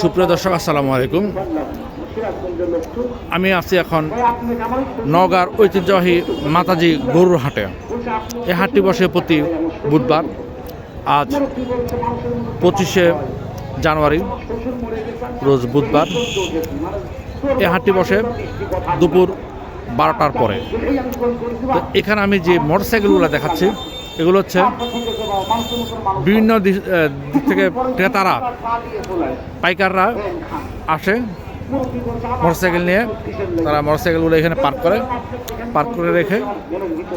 সুপ্রিয় দর্শক, আসসালামু আলাইকুম। আমি আছি এখন নওগাঁর ঐতিহ্যবাহী মাতাজি গরুর হাটে। এই হাটটি বসে প্রতি বুধবার, আজ পঁচিশে জানুয়ারি, রোজ বুধবার। এই হাটটি বসে দুপুর বারোটার পরে। তো এখানে আমি যে মোটরসাইকেলগুলো দেখাচ্ছি এগুলো হচ্ছে বিভিন্ন দিক থেকে ক্রেতারা, পাইকাররা আসে মোটরসাইকেল নিয়ে। তারা মোটরসাইকেলগুলো এখানে পার্ক করে পার্ক করে রেখে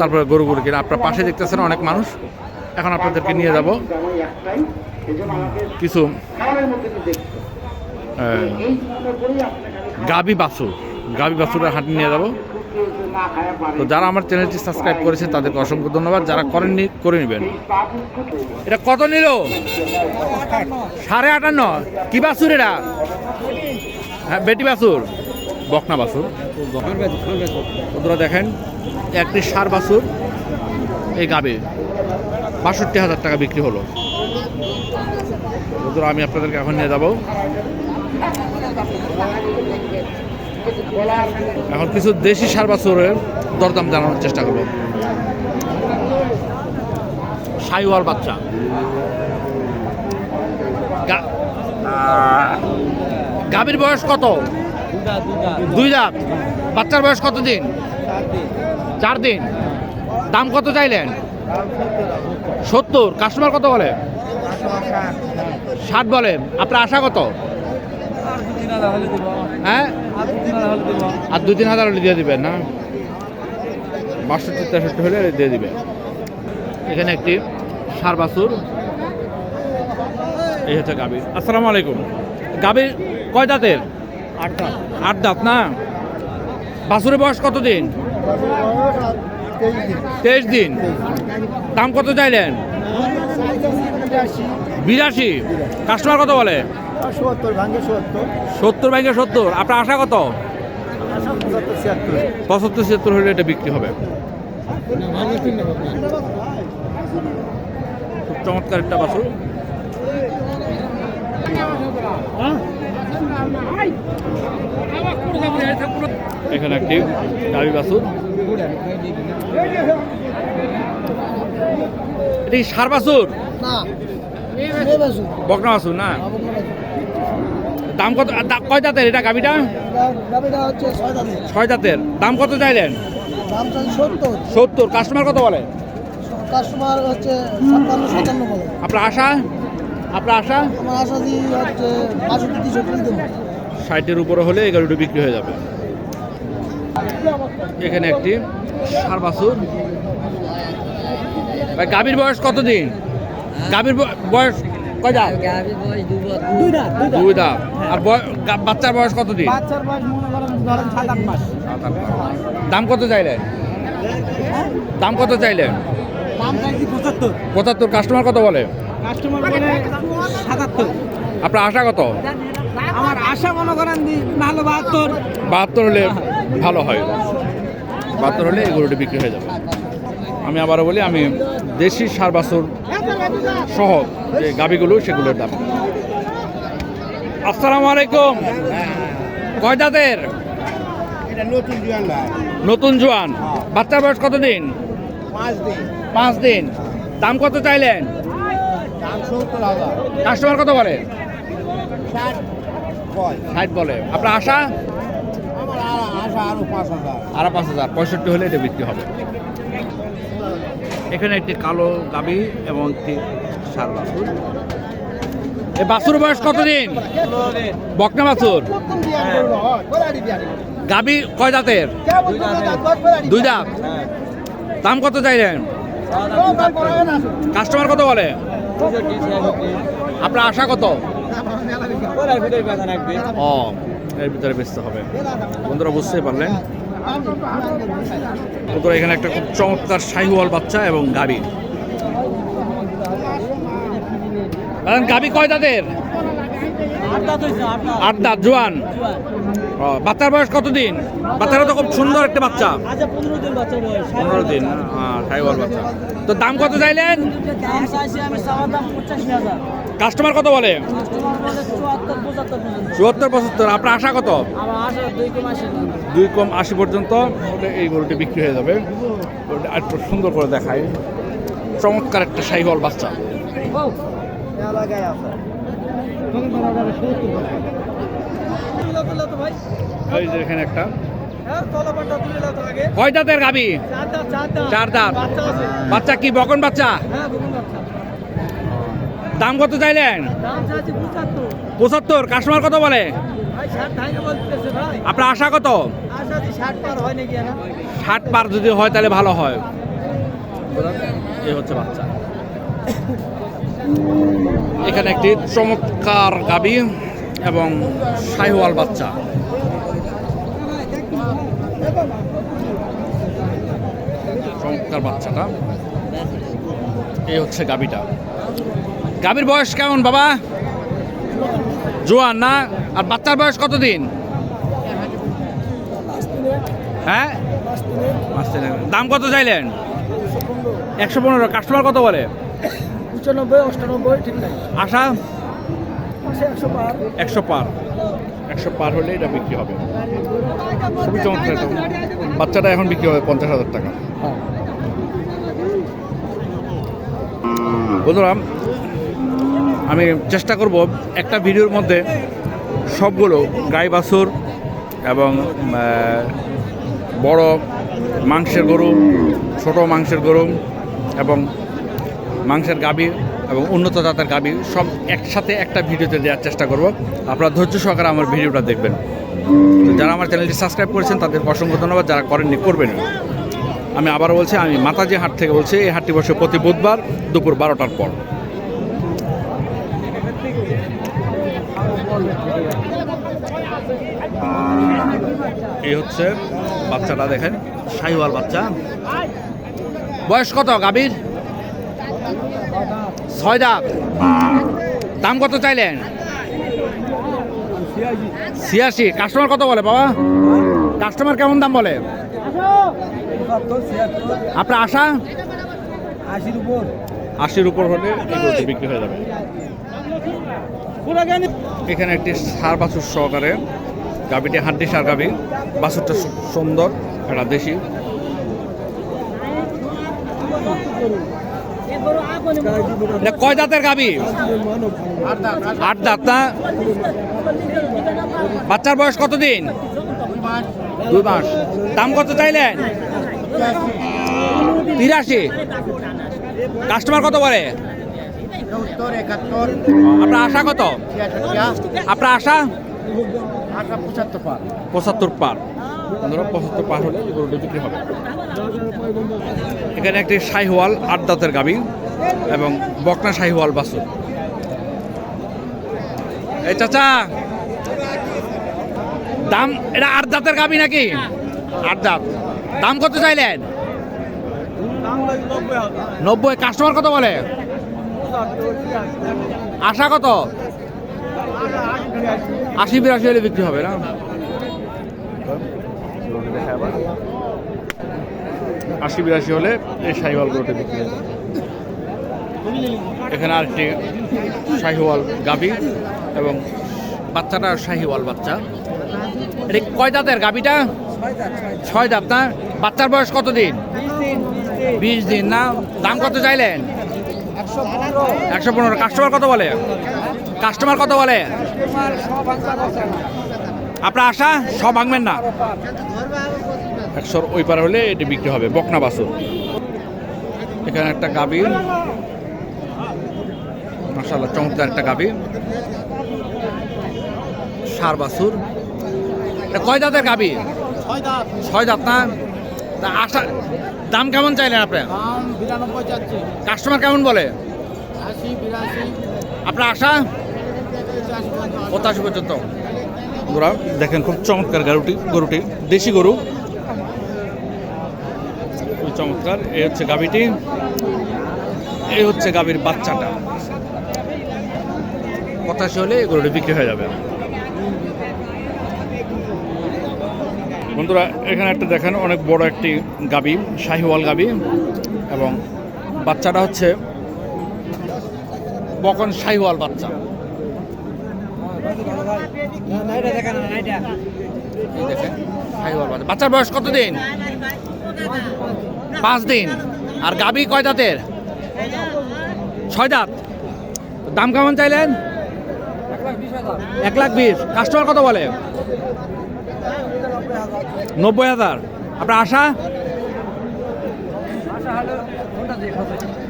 তারপরে গরুগুলো কিনে। আপনার পাশে দেখতেছেন অনেক মানুষ। এখন আপনাদেরকে নিয়ে যাব। কিছু গাবি বাছুর, গাবি বাছুরের হাঁটি নিয়ে যাব। তো যারা আমার চ্যানেলটি সাবস্ক্রাইব করেছেন, তাদেরকে অসংখ্য ধন্যবাদ। যারা করেননি, করে নেবেন। এটা কত নিল? সাড়ে আটান্ন। কি বাছুর এটা? হ্যাঁ বেটি বাছুর। বকনা বাছুর। বন্ধুরা দেখেন, একটি সার বাছুর এই গাবে বাষট্টি হাজার টাকা বিক্রি হলো। বন্ধুরা, আমি আপনাদেরকে এখন নিয়ে যাব। এখন কিছু দেশি সার বাছুরের দরদাম জানানোর চেষ্টা করব। সাইওয়াল বাচ্চা। গাভীর বয়স কত? দুই দাঁত বাচ্চার বয়স কত দিন? চার দিন। দাম কত চাইলেন? সত্তর। কাস্টমার কত বলে? ষাট বলে। আপনার আশা কত? হ্যাঁ? আর দু তিন হাজার হলে দিয়ে দিবেন না? বাষট্টি তেষট্টি হলে দিয়ে দিবেন। এখানে একটি সার বাছুর। এই হচ্ছে গাভীর। আসসালামু আলাইকুম। গাভীর কয় দাঁতের? আট দাঁত। না? বাছুরের বয়স কত দিন তেইশ দিন। দাম কত চাইলেন? বিরাশি। কাস্টমার কত বলে? সত্তর ভাঙ্গে সত্তর। সত্তর ব্যাংকে সত্তর। আপনার আশা কত? পঁচাত্তর ছিয়াত্তর হলে এটা বিক্রি হবে। খুব চমৎকার একটা বাছুর। এখানে একটি গাভী বাছুর। এটা সার বাছুর? না। বকনা বাসুর না? দাম কত কয় দাঁতের এটা হচ্ছে ছয় দাঁতের। দাম কত চাইলেন? সত্তর। কাস্টমার কত বলে? কাস্টমার হচ্ছে ছাপ্পান্ন সাতান্ন বলে। আপনার আশা? আপনার আশা? আমার আশা দিয়ে হচ্ছে বাষট্টি তিষট্টি দেবো। ষাটের উপরে হলে এই গাড়িটা বিক্রি হয়ে যাবে। এখানে একটি সার বাছুর। ভাই গাভীর বয়স কত দিন গাভীর বয়স কয় দাঁত দুই দাঁত দুই দাঁত আর বাচ্চার বয়স কত দিন বাচ্চার বয়স মনে করেন ধরেন সাত আট মাস। সাত আট মাস। দাম কত চাইলেন? দাম কত চাইলেন? দাম চাইছি পঁচাত্তর। পঁচাত্তর কাস্টমার কত বলে? কাস্টমার বলে সাতাত্তর। আপনার আশা কত? আমার আশা মনে করেন নাহলে বাহাত্তর। বাহাত্তর হলে ভালো হয়। বাহাত্তর হলে এই গরুটি বিক্রি হয়ে যাবে। আমি আবারও বলি আমি দেশি সার বাছুর সহ যে গাবিগুলো সেগুলোর দাম। আসসালামু আলাইকুম। কয় দাঁতের? নতুন জুয়ান জোয়ান। বাচ্চার বয়স কত দিন। পাঁচ দিন। দাম কত চাইলেন? কাস্টমার কত বলে? ষাট বলে। আপনার আশা? আর পাঁচ হাজার। পঁয়ষট্টি হলে এটা বিক্রি হবে। এখানে একটি কালো গাবি এবং একটি সার বাছুর। এই বাছুর বয়স কতদিন? বকনা বাছুর। গাবি কয় দাঁতের? দুই দাঁত। দাম কত চাইলেন? কাস্টমার কত বলে? আপনার আশা কত? ও এর ভিতরে বেচতে হবে। বন্ধুরা বুঝতেই পারলেন। বন্ধুরা এখানে একটা খুব চমৎকার শাহিওয়াল বাচ্চা এবং গাবি। গাবি কয় তাদের আট দাঁত জোয়ান। বাচ্চার বয়স কতদিন? বাচ্চারা তো খুব সুন্দর একটা বাচ্চা। আচ্ছা পনেরো দিন হ্যাঁ বাচ্চা তো দাম কত চাইলেন? কাস্টমার কত বলে? চুয়াত্তর পঁচাত্তর আপনার আশা কত? দুই কম আশি পর্যন্ত। এই গরুটি বিক্রি হয়ে যাবে। একটু সুন্দর করে দেখায় চমৎকার একটা সাইহল বাচ্চা। এই যে এখানে একটা। কয় দাঁতের গাবি? চার দাঁত। বাচ্চা কি বকন বাচ্চা? দাম কত চাইলেন? পঁচাত্তর। কাস্টমার কত বলে? আপনার আশা কত? ষাট পার ষাট যদি হয় তাহলে ভালো হয়। এই হচ্ছে বাচ্চা। এখানে একটি চমৎকার গাবি। এবং শাহিওয়াল বাচ্চা। চমৎকার বাচ্চাটা। এই হচ্ছে গাবিটা গাবির বয়স কেমন বাবা? জোয়ান না? আর বাচ্চার বয়স কতদিন? হ্যাঁ? দাম কত চাইলেন? একশো পনেরো। কাস্টমার কত বলে? পঁচানব্বই অষ্টানব্বই ঠিক নাই। আশা? একশো পার। একশো পার। হলে এটা বিক্রি হবে। খুবই চমৎকার বাচ্চাটা এখন বিক্রি হবে পঞ্চাশ হাজার টাকা। বন্ধুরা, আমি চেষ্টা করব একটা ভিডিওর মধ্যে সবগুলো গাই বাছুর এবং বড় মাংসের গরু, ছোট মাংসের গরু এবং মাংসের গাবি এবং উন্নত জাতের গাবি সব একসাথে একটা ভিডিওতে দেওয়ার চেষ্টা করব। আপনারা ধৈর্য সহকারে আমার ভিডিওটা দেখবেন। যারা আমার চ্যানেলটি সাবস্ক্রাইব করেছেন, তাদের অসংখ্য ধন্যবাদ। যারা করেননি, করবেন। আমি আবার বলছি, আমি মাতাজি হাট থেকে বলছি, এই হাটটি বসে প্রতি বুধবার দুপুর বারোটার পর। এই হচ্ছে বাচ্চাটা, দেখেন, শাহিওয়াল বাচ্চা। বয়স কত গাভীর? ছয় দাঁত দাম কত চাইলেন? ছিয়াশি। কাস্টমার কত বলে বাবা? কাস্টমার কেমন দাম বলে? আপনার আশা? আশির উপর হলে বিক্রি হয়ে যাবে। এখানে একটি সার বাছুর সহকারে। গাভিটি হাড্ডি সার গাভি। বাছুরটা সুন্দর একটা দেশি। কয় দাঁতের গাভি আট দাঁত, না? বাচ্চার বয়স কতদিন? দুই মাস। দাম কত চাইলেন? তিরাশি। কাস্টমার কত বলে? আপনার আশা কত? আপনার আশা? পঁচাত্তর পার পঁচাত্তর পার। বন্ধুরা পঁচাত্তর পার হলে গরুটি বিক্রি হবে। এখানে একটি শাহিওয়াল আট দাঁতের গাবি এবং বকনা শাহিওয়াল বাসু এই চাচা, দাম, এটা আট দাঁতের গাবি নাকি? আট দাঁত। দাম কত চাইলেন? নব্বই। কাস্টমার কত বলে? আশা কত? আশি বিরাশি হলে বিক্রি হবে না? আশি বিরাশি হলে এই শাহিওয়াল গরুটি বিক্রি হবে এখানে আরেকটি শাহিওয়াল গাবি এবং বাচ্চাটা শাহিওয়াল বাচ্চা। এটা কয় দাঁতের গাবিটা? ছয় দাঁত না? বাচ্চার বয়স কত দিন বিশ দিন না? দাম কত চাইলেন? একশো পনেরো। কাস্টমার কত বলে? কাস্টমার কত বলে? আপনার আশা? সব ভাঙবেন না? একশোর ওই পার হলে এটি বিক্রি হবে বকনা বাসুর এখানে একটা গাবি মাসাল্লাহ চমৎকার একটা গাবি সার বাসুর এটা কয় দাঁতের গাবি ছয় দাঁত। না? তা আশা দাম কেমন চাইলেন আপনি? কাস্টমার কেমন বলে? আপনার আশা? পঁচাশি পর্যন্ত। বন্ধুরা, দেখেন খুব চমৎকার গরুটি গরুটি, দেশি গরু। খুব চমৎকার এই হচ্ছে গাভীটি এই হচ্ছে গাভীর বাচ্চাটা। পঁচাশি হলে এই গরুটি বিক্রি হয়ে যাবে। বন্ধুরা, এখানে একটা দেখেন, অনেক বড় একটি গাবি শাহিওয়াল গাবি এবং বাচ্চাটা হচ্ছে বকন শাহিওয়াল বাচ্চা নাইটা দেখা না নাইটা এই দেখেন শাহিওয়াল বাচ্চা বাচ্চার বয়স কত দিন পাঁচ দিন আর গাবি কয় দাঁতের? ছয় দাঁত। দাম কেমন চাইলেন? এক লাখ বিশ। কাস্টমার কত বলে? নব্বই হাজার। আপনার আশা?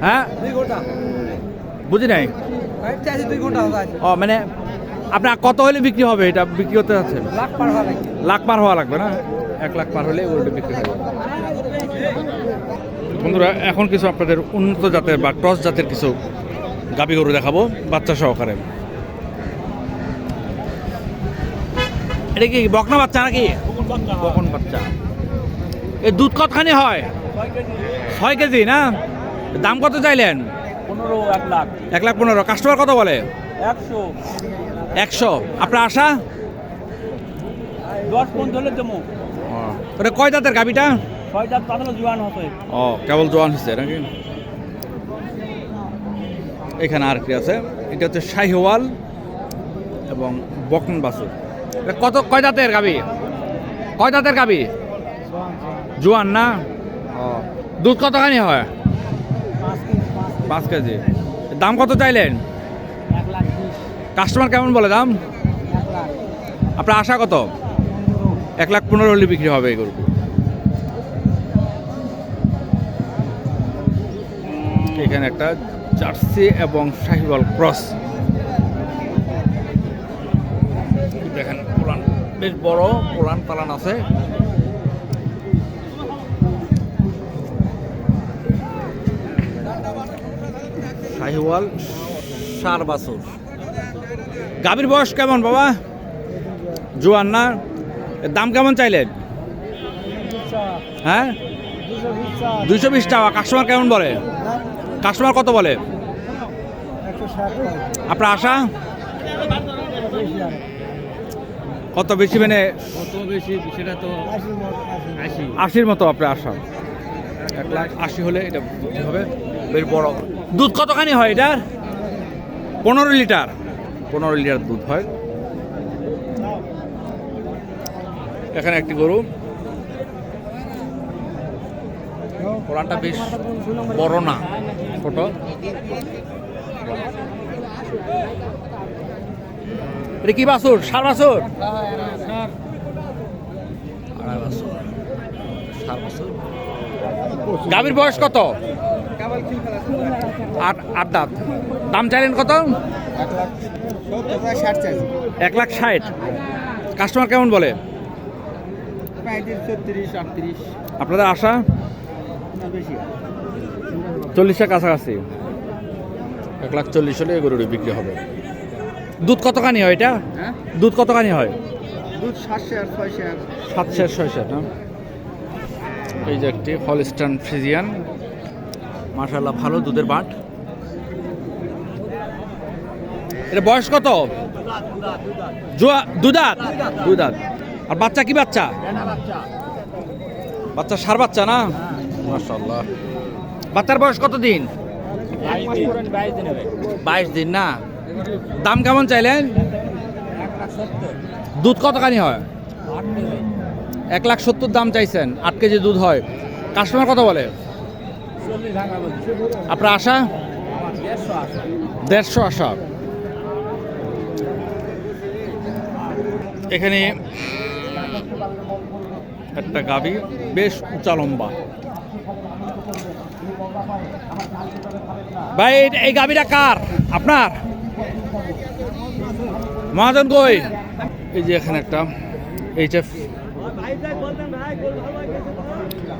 হ্যাঁ? বুঝি নাই? ও মানে আপনার কত হলে বিক্রি হবে? এটা বিক্রি করতে যাচ্ছেন লাখ পার হওয়া লাগে লাখ পার হওয়া লাগবে না? এক লাখ পার হলে ওটা বিক্রি হবে বন্ধুরা এখন কিছু আপনাদের উন্নত জাতের বা ক্রস জাতের কিছু গাবি গরু দেখাবো বাচ্চা সহকারে। এটা কি বকনা বাচ্চা নাকি? বকন বাচ্চা। এই দুধ কতখানি হয়? ছয় কেজি। না? দাম কত চাইলেন? পনেরো এক লাখ। এক লাখ পনেরো। কাস্টমার কত বলে? একশো। একশো। আপনার আশা? দশ পর্যন্ত হলে দেবো। ওটা কয় দাঁতের গাবিটা ছয় চার পাতানো জোয়ান হবে ও কেবল জোয়ান হচ্ছে নাকি? এখানে আর কি আছে। এটা হচ্ছে শাহিওয়াল এবং বকন বাসু কত কয় দাঁতের গাবি কয় দাঁতের গাবি জোয়ান না? দুধ কতখানি হয়? পাঁচ কেজি। দাম কত চাইলেন? কাস্টমার কেমন বলে দাম? আপনার আশা কত? এক লাখ পনেরো হলে বিক্রি হবে এই এখানে একটা জার্সি এবং শাহিওয়াল ক্রস। দেখেন, পোলান বেশ বড়, পোলান পালান আছে। শাহিওয়াল সার বাছুর। গাভীর বয়স কেমন বাবা? জোয়ান না? দাম কেমন চাইলেন? হ্যাঁ? দুইশো বিশ টাকা। কাস্টমার কেমন বলে? কাস্টমার কত বলে? আপনার আশা? কত বেশি মানে? আশির মতো আপনার আশা। এক লাখ আশি হলে এটা হবে। বেশ বড়। দুধ কতখানি হয় এটার? পনেরো লিটার। পনেরো লিটার দুধ হয়। এখানে একটি গরু। কোরআনটা বেশ বড় না, ছোট। এটা কি বাছুর? সার বাসুর বছর। সাত বছর। গাভীর বয়স কত? আট আট দাঁত। দাম চাইলেন কত? এক লাখ ষাট। কাস্টমার কেমন বলে? আপনাদের আশা? চল্লিশের কাছাকাছি। এক লাখ চল্লিশ হলে গরুটি বিক্রি হবে। দুধ কতখানি হয় এটা? হ্যাঁ? দুধ কতখানি হয়? দুধ সাতশো আর ছয়শো। আর সাতশো ছয়শো না? এই যে একটি হলস্টান ফ্রিজিয়ান মাশাল্লাহ ভালো দুধের বাট। এটা বয়স কত? দুদাত? দুদাত। আর বাচ্চা কি বাচ্চা? বাচ্চা সার বাচ্চা না? মাশাল্লাহ বাচ্চার বয়স কত দিন বাইশ দিন না? দাম কেমন চাইলেন? দুধ কতখানি হয়? এক লাখ সত্তর দাম চাইছেন, আট কেজি দুধ হয়। কাস্টমার কত বলে? আপনার আশা? দেড়শো আশা। এখানে একটা গাভি বেশ উঁচা লম্বা। ভাই, এই- গাভিটা কার? আপনার? মহাজন কই? এই যে এখানে একটা এইচএফ।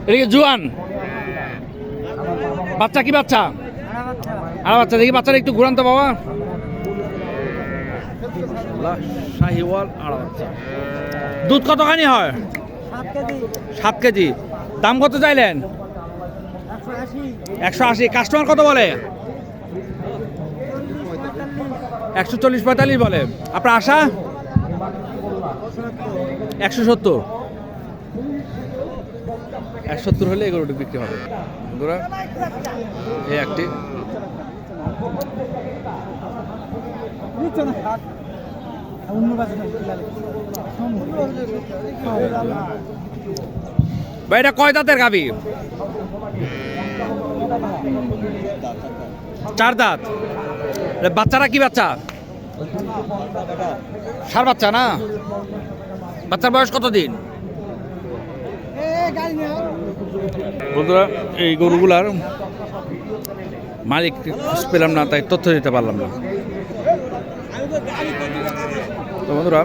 এদিকে জুয়ান। বাচ্চা কি বাচ্চা? আর বাচ্চা, দেখি বাচ্চাটা একটু ঘুরান তো বাবা। শাহিওয়াল দুধ কতখানি হয়? সাত কেজি। দাম কত চাইলেন? একশো আশি। কাস্টমার কত বলে? একশো চল্লিশ পঁয়তাল্লিশ বলে। আপনার আশা? একশো সত্তর। একশো সত্তর হলে এগুলো বিক্রি হবে। বন্ধুরা এই একটি। ভাই, এটা কয় দাঁতের গাবি? চার দাঁত। বাচ্চারা কি বাচ্চা? সার বাচ্চা না? বাচ্চার বয়স কত দিন বন্ধুরা, এই গরুগুলার মালিক পেলাম না, তাই তথ্য দিতে পারলাম না। তো বন্ধুরা,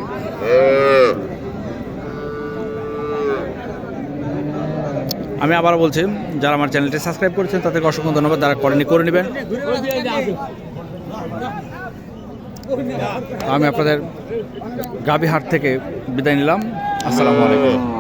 আমি আবার বলছি, যারা আমার চ্যানেলটি সাবস্ক্রাইব করেছেন, তাদেরকে অসংখ্য ধন্যবাদ। যারা করেনি করে নেবেন। আমি আপনাদের গাবিহাট থেকে বিদায় নিলাম। আসসালামু আলাইকুম।